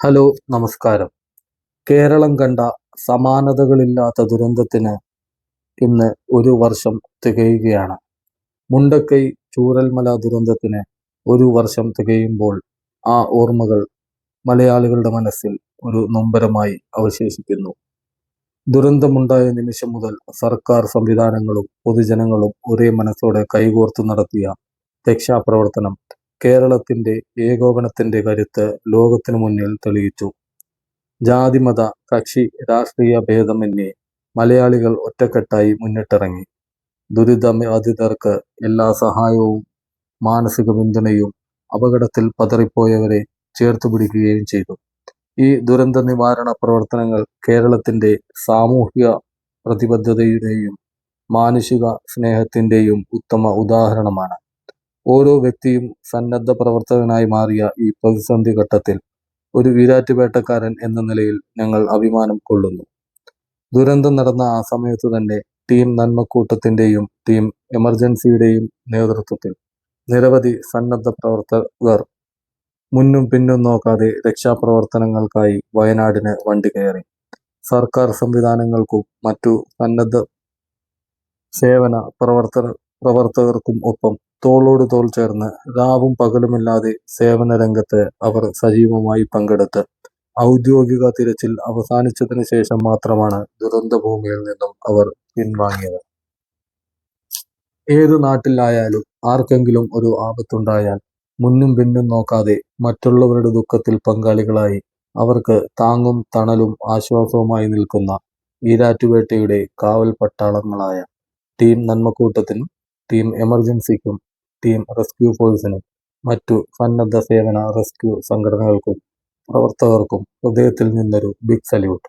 Hello നമസ്കാരം. കേരളം കണ്ട സമാനതകളില്ലാത്ത ദുരന്തത്തിന് ഇന്ന് ഒരു വർഷം തികയുകയാണ്. മുണ്ടക്കൈ ചൂരൽമല ദുരന്തത്തിന് ഒരു വർഷം തികയുമ്പോൾ ആ ഓർമ്മകൾ മലയാളികളുടെ മനസ്സിൽ ഒരു നൊമ്പരമായി അവശേഷിക്കുന്നു. ദുരന്തമുണ്ടായ നിമിഷം മുതൽ സർക്കാർ സംവിധാനങ്ങളും പൊതുജനങ്ങളും ഒരേ മനസ്സോടെ കൈകോർത്ത് നടത്തിയ രക്ഷാപ്രവർത്തനം കേരളത്തിന്റെ ഏകോപനത്തിന്റെ കരുത്ത് ലോകത്തിനു മുന്നിൽ തെളിയിച്ചു. ജാതിമത കക്ഷി രാഷ്ട്രീയ ഭേദമന്യേ മലയാളികൾ ഒറ്റക്കെട്ടായി മുന്നിട്ടിറങ്ങി. ദുരിതബാധിതർക്ക് എല്ലാ സഹായവും മാനസിക പിന്തുണയും അപകടത്തിൽ പതറിപ്പോയവരെ ചേർത്തുപിടിക്കുകയും ചെയ്തു. ഈ ദുരന്ത നിവാരണ പ്രവർത്തനങ്ങൾ കേരളത്തിന്റെ സാമൂഹിക പ്രതിബദ്ധതയുടെയും മാനുഷിക സ്നേഹത്തിന്റെയും ഉത്തമ ഉദാഹരണമാണ്. ഓരോ വ്യക്തിയും സന്നദ്ധ പ്രവർത്തകനായി മാറിയ ഈ പ്രതിസന്ധി ഘട്ടത്തിൽ ഒരു വീരാറ്റുപേട്ടക്കാരൻ എന്ന നിലയിൽ ഞങ്ങൾ അഭിമാനം കൊള്ളുന്നു. ദുരന്തം നടന്ന ആ സമയത്ത് തന്നെ ടീം നന്മക്കൂട്ടത്തിന്റെയും ടീം എമർജൻസിയുടെയും നേതൃത്വത്തിൽ നിരവധി സന്നദ്ധ പ്രവർത്തകർ മുന്നും പിന്നും നോക്കാതെ രക്ഷാപ്രവർത്തനങ്ങൾക്കായി വയനാടിന് വണ്ടി കയറി. സർക്കാർ സംവിധാനങ്ങൾക്കും മറ്റു സന്നദ്ധ സേവന പ്രവർത്തന പ്രവർത്തകർക്കും ഒപ്പം തോളോട് തോൾ ചേർന്ന് രാവും പകലുമില്ലാതെ സേവന രംഗത്ത് അവർ സജീവമായി പങ്കെടുത്ത് ഔദ്യോഗിക തിരച്ചിൽ അവസാനിച്ചതിന് ശേഷം മാത്രമാണ് ദുരന്തഭൂമിയിൽ നിന്നും അവർ പിൻവാങ്ങിയത്. ഏത് നാട്ടിലായാലും ആർക്കെങ്കിലും ഒരു ആപത്തുണ്ടായാൽ മുന്നും പിന്നും നോക്കാതെ മറ്റുള്ളവരുടെ ദുഃഖത്തിൽ പങ്കാളികളായി അവർക്ക് താങ്ങും തണലും ആശ്വാസവുമായി നിൽക്കുന്ന ഈരാറ്റുപേട്ടയുടെ കാവൽ പട്ടാളങ്ങളായ ടീം നന്മക്കൂട്ടത്തിനും ടീം എമർജൻസിക്കും ടീം റെസ്ക്യൂ ഫോഴ്സിനും മറ്റു സന്നദ്ധ സേവന റെസ്ക്യൂ സംഘടനകൾക്കും പ്രവർത്തകർക്കും ഹൃദയത്തിൽ നിന്നൊരു ബിഗ് സല്യൂട്ട്.